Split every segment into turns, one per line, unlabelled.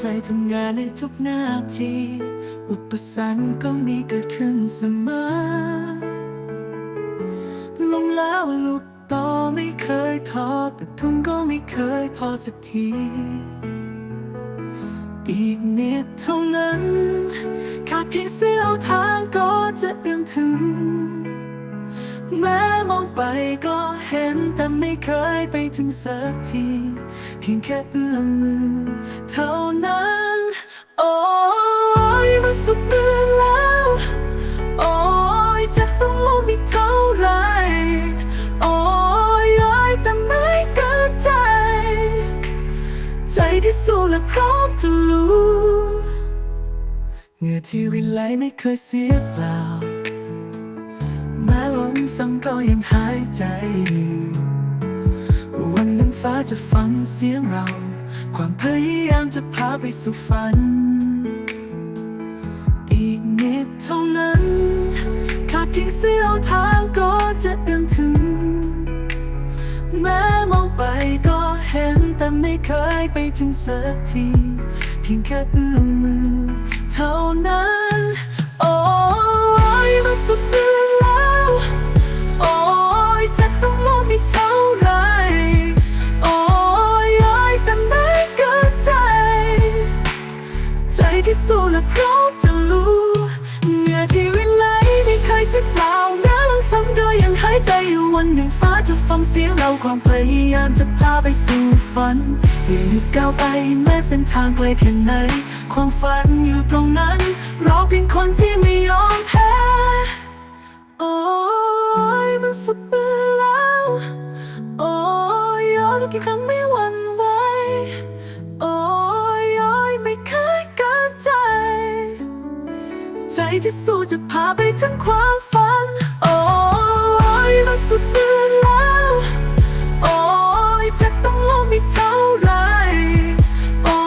ใจทำงานในทุกนาที อุปสรรคก็มีเกิดขึ้นเสมอ ลงแล้วลุกต่อไม่เคยท้อแต่ทุนก็ไม่เคยพอสักที อีกนิดเท่านั้น ขาดเพียงเสี้ยวทางก็จะเอื้อมถึง เห็นแต่ไม่เคยไปถึงสักที เพียงแค่เอื้อมมือ เท่านั้น โอ้ยมันสุดเบื่อแล้ว โอ้ยจะต้องลมอีกเท่าไรโอ้ยโอ้ยแต่ไม่เกินใจ ใจที่สู้และพร้อมจะรู้เหงื่อที่รินไลไม่เคยเสียเปล่า ม้ลมซ้ำก็ยังหายใจอยู่วันหนึ่งฟ้าจะฟังเสียงเรา ความพยายามจะพาไปสู่ฝัน อีกนิดเท่านั้นขาดเพียงเสี้ยวทางก็จะเอื้อมถึง แม้มองไปก็เห็นแต่ไม่เคยไปถึงสักที เพียงแค่เอื้อมมือ เท่านั้น และพร้อมจะรู้เหงื่อที่รินไหลไม่เคยสึกเปล่าแม้ลังซ้ำโดยยังหายใจอยู่วันหนึ่งฟ้าจะฟังเสียงเราความพยายามจะพาไปสู่ฝันอย่าหยุดก้าวไปแม้เส้นทางไกลแค่ไหน ความฝันอยู่ตรงนั้นเราเพียงคนที่ไม่ยอมแพ้โอ้ยมันสุดเบื่อแล้วโอ้ยยอมกี่ครั้งไม่ ใจที่สู้จะพาไปถึงความฝัน โอ้ยมันสุดเบื่นแล้ว โอ้ยจะต้องลมอีกเท่าไร โอ้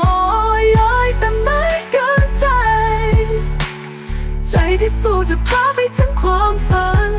ยโอ้ยแต่ไม่เกินใจ ใจที่สู้จะพาไปถึงความฝัน